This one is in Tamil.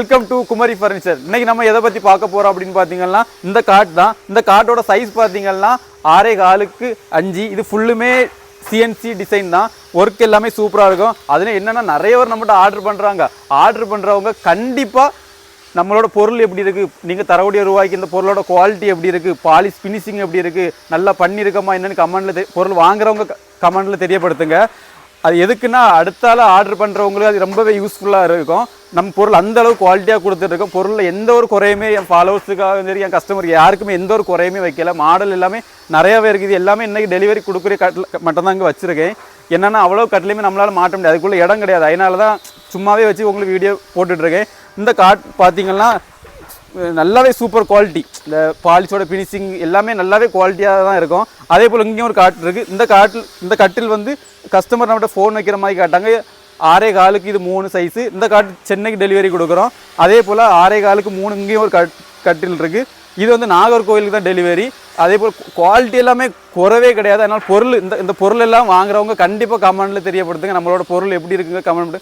வெல்கம் டு குமரி ஃபர்னிச்சர் இன்னைக்கு நம்ம எதை பத்தி பார்க்க போறோம் அப்படின்னு பாத்தீங்கன்னா இந்த காட் தான். இந்த காட்டோட சைஸ் பாத்தீங்கன்னா ஆறே காலுக்கு அஞ்சு. இது ஃபுல்லுமே சிஎன்சி டிசைன் தான். ஒர்க் எல்லாமே சூப்பராக இருக்கும். அதில் என்னென்னா நிறைய பேர் நம்மகிட்ட ஆர்டர் பண்ணுறாங்க ஆர்டர் பண்ணுறவங்க கண்டிப்பாக நம்மளோட பொருள் எப்படி இருக்குது நீங்கள் தரக்கூடிய ரூபாய்க்கு இந்த பொருளோட குவாலிட்டி எப்படி இருக்குது பாலிஷ் ஃபினிஷிங் எப்படி இருக்குது நல்லா பண்ணியிருக்கோமா என்னென்னு கமெண்டில் பொருள் வாங்குறவங்க கமெண்டில் தெரியப்படுத்துங்க. அது எதுக்குன்னா அடுத்தால ஆர்டர் பண்ணுறவங்களுக்கு அது ரொம்பவே யூஸ்ஃபுல்லாக இருக்கும். நம்ம பொருள் அந்த அளவு குவாலிட்டியாக கொடுத்துட்ருக்கோம் பொருளில் எந்த ஒரு குறையுமே என் ஃபாலோவர்ஸுக்காக சரி என் கஸ்டமருக்கு யாருக்குமே எந்த ஒரு குறையுமே வைக்கல. மாடல் எல்லாமே நிறையாவே இருக்குது. எல்லாமே இன்றைக்கி டெலிவரி கொடுக்குற கட்டில் மட்டும்தான் இங்கே வச்சுருக்கேன். என்னென்னா அவ்வளோ கட்டிலையுமே நம்மளால் மாட்ட முடியாது. அதுக்குள்ளே இடம் கிடையாது. அதனால தான் சும்மாவே வச்சு உங்களுக்கு வீடியோ போட்டுட்ருக்கேன் இந்த காட் பார்த்தீங்கன்னா நல்லாவே சூப்பர் குவாலிட்டி இந்த பாலிஷோட ஃபினிஷிங் எல்லாமே நல்லாவே குவாலிட்டியாக தான் இருக்கும். அதே போல் இங்கேயும் ஒரு காட்டு இருக்குது இந்த காட்டில் இந்த கட்டில் வந்து கஸ்டமர் நம்மகிட்ட ஃபோன் வைக்கிற மாதிரி காட்டாங்க. ஆறே காலுக்கு இது மூணு சைஸு இந்த காட்டு சென்னைக்கு டெலிவரி கொடுக்குறோம். அதே போல் ஆறே காலுக்கு மூணு இங்கேயும் ஒரு கட் கட்டில் இருக்குது இது வந்து நாகர்கோவிலுக்கு தான் டெலிவரி அதே போல் குவாலிட்டி எல்லாமே குறவே கிடையாது. அதனால் பொருள் இந்த இந்த பொருள் எல்லாம் வாங்குறவங்க கண்டிப்பாக கமெண்ட்டில் தெரியப்படுத்துங்க. நம்மளோட பொருள் எப்படி இருக்குங்க கமெண்ட்